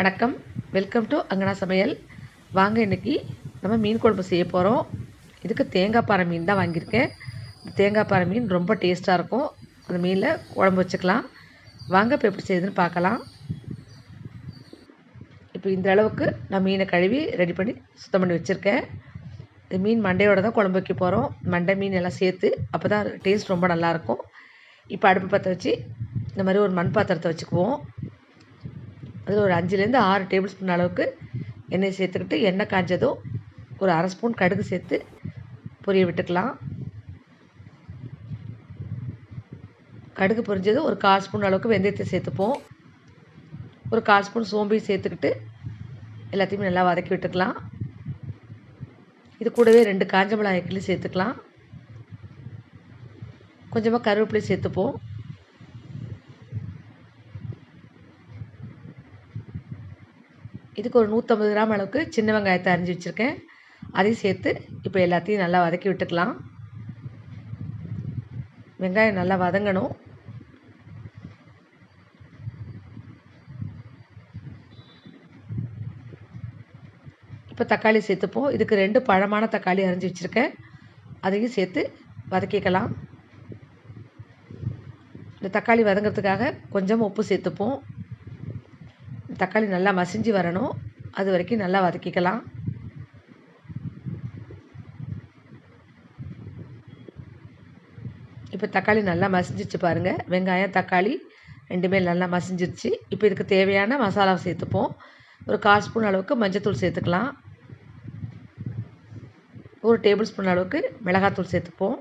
வணக்கம். Welcome to அங்கனா சமையல். வாங்க இன்னைக்கு நம்ம மீன் குழம்பு செய்ய போகிறோம் இதுக்கு தேங்காய் பாறை மீன் தான் வாங்கியிருக்கேன். தேங்காய் பாறை மீன் ரொம்ப டேஸ்ட்டாக இருக்கும். அந்த மீனில் குழம்பு வச்சுக்கலாம். வாங்க இப்போ எப்படி செய்யுதுன்னு பார்க்கலாம். இப்போ இந்த அளவுக்கு நான் மீனை கழுவி ரெடி பண்ணி சுத்தம் பண்ணி வச்சுருக்கேன். இந்த மீன் மண்டையோட தான் குழம்பு வைக்க போகிறோம் மண்டை மீன் எல்லாம் சேர்த்து அப்போ தான் டேஸ்ட் ரொம்ப நல்லாயிருக்கும் இப்போ அடுப்பு பற்ற வச்சு இந்த மாதிரி ஒரு மண் பாத்திரத்தை வச்சுக்குவோம். அதில் ஒரு அஞ்சுலேருந்து ஆறு டேபிள் ஸ்பூன் அளவுக்கு எண்ணெய் சேர்த்துக்கிட்டு எண்ணெய் காய்ஞ்சதும் ஒரு அரை ஸ்பூன் கடுகு சேர்த்து பொரிய விட்டுக்கலாம். கடுகு பொரிஞ்சதும் ஒரு கால் ஸ்பூன் அளவுக்கு வெந்தயத்தை சேர்த்துப்போம். ஒரு கால் ஸ்பூன் சோம்பையும் சேர்த்துக்கிட்டு எல்லாத்தையுமே நல்லா வதக்கி விட்டுக்கலாம். இது கூடவே ரெண்டு காஞ்ச மிளகாய் சேர்த்துக்கலாம். கொஞ்சமாக கருவேப்பிலை சேர்த்துப்போம். இதுக்கு ஒரு நூற்றம்பது கிராம் அளவுக்கு சின்ன வெங்காயத்தை அரிஞ்சு வச்சுருக்கேன். அதையும் சேர்த்து இப்போ எல்லாத்தையும் நல்லா வதக்கி விட்டுக்கலாம். வெங்காயம் நல்லா வதங்கணும். இப்போ தக்காளி சேர்த்துப்போம். இதுக்கு ரெண்டு பழமான தக்காளி அரிஞ்சு வச்சுருக்கேன். அதையும் சேர்த்து வதக்கிக்கலாம். இந்த தக்காளி வதங்கிறதுக்காக கொஞ்சம் உப்பு சேர்த்துப்போம். தக்காளி நல்லா மசிஞ்சு வரணும். அது வரைக்கும் நல்லா வதக்கிக்கலாம். இப்போ தக்காளி நல்லா மசிஞ்சிச்சு பாருங்கள் வெங்காயம் தக்காளி ரெண்டுமே நல்லா மசிஞ்சிருச்சு. இப்போ இதுக்கு தேவையான மசாலாவை சேர்த்துப்போம். ஒரு கால் ஸ்பூன் அளவுக்கு மஞ்சத்தூள் சேர்த்துக்கலாம். ஒரு டேபிள் ஸ்பூன் அளவுக்கு மிளகாத்தூள் சேர்த்துப்போம்.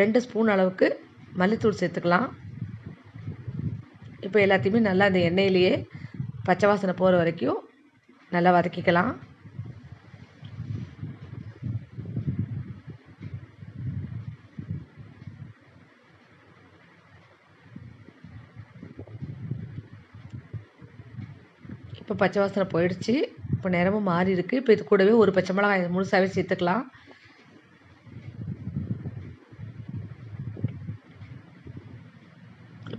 ரெண்டு ஸ்பூன் அளவுக்கு மல்லித்தூள் சேர்த்துக்கலாம். இப்போ எல்லாத்தையுமே நல்லா அந்த எண்ணெயிலேயே பச்சை வாசனை போகிற வரைக்கும் நல்லா வதக்கிக்கலாம். இப்போ பச்சை வாசனை போயிடுச்சு. இப்போ நேரமும் மாறி இருக்குது இப்போ இது கூடவே ஒரு பச்சை மிளகாய் முழுசாகவே சேர்த்துக்கலாம்.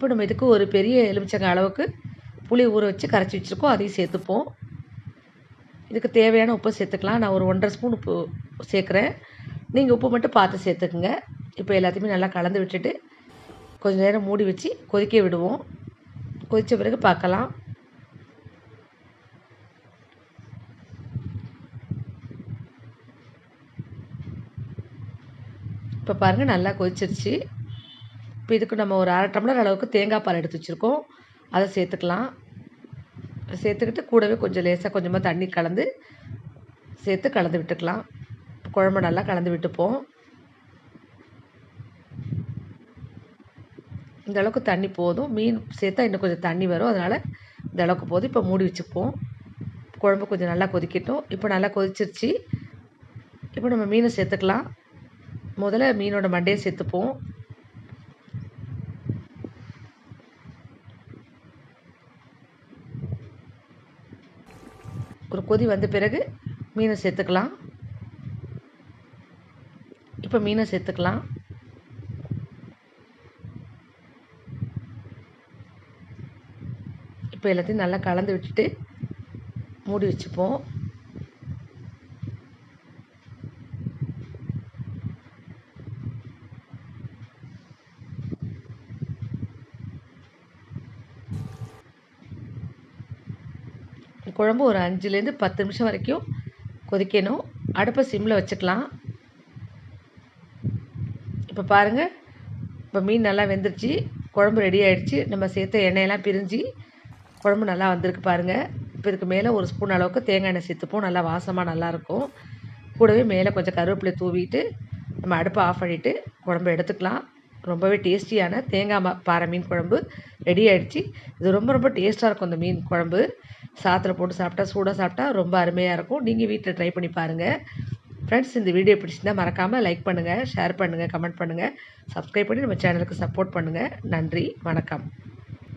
இப்போ நம்ம இதுக்கு ஒரு பெரிய எலுமிச்சங்க அளவுக்கு புளி ஊற வச்சு கரைச்சி வச்சுருக்கோம். அதையும் சேர்த்துப்போம். இதுக்கு தேவையான உப்பு சேர்த்துக்கலாம். நான் ஒரு ஒன்றரை ஸ்பூன் உப்பு சேர்க்குறேன். நீங்கள் உப்பு மட்டும் பார்த்து சேர்த்துக்குங்க. இப்போ எல்லாத்தையுமே நல்லா கலந்து விட்டுட்டு கொஞ்சம் நேரம் மூடி வச்சு கொதிக்க விடுவோம். கொதித்த பிறகு பார்க்கலாம். இப்போ பாருங்கள் நல்லா கொதிச்சிருச்சு. இப்போ இதுக்கு நம்ம ஒரு அரை டம்ளர் அளவுக்கு தேங்காய் பால் எடுத்து வச்சுருக்கோம். அதை சேர்த்துக்கலாம். சேர்த்துக்கிட்டு கூடவே கொஞ்சம் லேசாக கொஞ்சமாக தண்ணி கலந்து சேர்த்து கலந்து விட்டுக்கலாம். குழம்பு நல்லா கலந்து விட்டுப்போம். இந்த அளவுக்கு தண்ணி போதும். மீன் சேர்த்தா இன்னும் கொஞ்சம் தண்ணி வரும். அதனால் இந்த அளவுக்கு போதும். இப்போ மூடி வச்சுப்போம். குழம்பு கொஞ்சம் நல்லா கொதிக்கட்டும். இப்போ நல்லா கொதிச்சிருச்சு. இப்போ நம்ம மீனை சேர்த்துக்கலாம். முதல்ல மீனோட மண்டையை சேர்த்துப்போம். ஒரு கொதி வந்த பிறகு மீனை சேர்த்துக்கலாம். இப்போ மீனை சேர்த்துக்கலாம். இப்போ எல்லாத்தையும் நல்லா கலந்து விட்டுட்டு மூடி வச்சுப்போம். குழம்பு ஒரு அஞ்சுலேருந்து பத்து நிமிஷம் வரைக்கும் கொதிக்கணும். அடுப்பை சிம்மில் வச்சுக்கலாம். இப்போ பாருங்கள் இப்போ மீன் நல்லா வெந்துருச்சு. குழம்பு ரெடி ஆகிடுச்சு நம்ம சேர்த்த எண்ணெயெல்லாம் பிரிஞ்சு குழம்பு நல்லா வந்திருக்கு பாருங்கள் இப்போ இதுக்கு மேலே ஒரு ஸ்பூன் அளவுக்கு தேங்காய் எண்ணெய் சேர்த்துப்போம். நல்லா வாசமாக நல்லாயிருக்கும் கூடவே மேலே கொஞ்சம் கருவேப்பிலை தூவிட்டு நம்ம அடுப்பை ஆஃப் பண்ணிவிட்டு குழம்பு எடுத்துக்கலாம். ரொம்பவே டேஸ்டியான தேங்காய் பாறை மீன் குழம்பு ரெடி ஆகிடுச்சு இது ரொம்ப ரொம்ப டேஸ்ட்டாக இருக்கும் இந்த மீன் குழம்பு. சாத்தில் போட்டு சாப்பிட்டா சூடாக சாப்பிட்டா ரொம்ப அருமையாக இருக்கும். நீங்கள் வீட்டில் ட்ரை பண்ணி பாருங்கள் ஃப்ரெண்ட்ஸ் இந்த வீடியோ பிடிச்சிருந்தால் மறக்காமல் லைக் பண்ணுங்கள் ஷேர் பண்ணுங்கள் கமெண்ட் பண்ணுங்கள் சப்ஸ்கிரைப் பண்ணி நம்ம சேனலுக்கு சப்போர்ட் பண்ணுங்கள் நன்றி வணக்கம்.